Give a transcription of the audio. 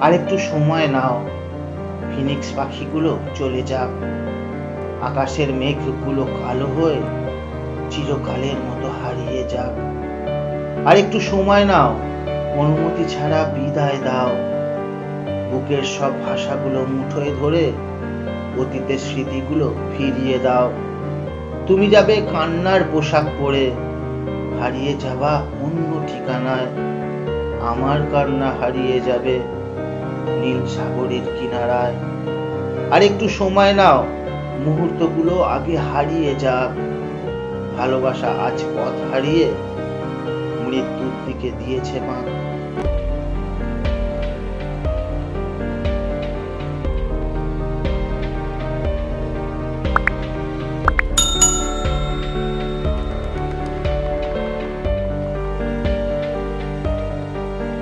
আর একটু সময় নাও। ফিনিক্স পাখিগুলো চলে যাক। আকাশের মেঘগুলো কালো হয়ে চিরকালের মতো হারিয়ে যাক। আর একটু সময় নাও, অনুমতি ছাড়া বিদায় দাও। বুকের সব ভাষাগুলো মুঠোয় ধরে অতীতের স্মৃতিগুলো ফিরিয়ে দাও। তুমি যাবে কান্নার পোশাক পরে, হারিয়ে যাবা অন্য ঠিকানায়। আমার কান্না হারিয়ে যাবে। নীল সাগরের কিনারায়। আর একটু সময় নাও, মুহূর্তগুলো আগে হারিয়ে যাক। ভালোবাসা আজ পথ হারিয়ে মৃত্যুর দিকে দিয়েছে মা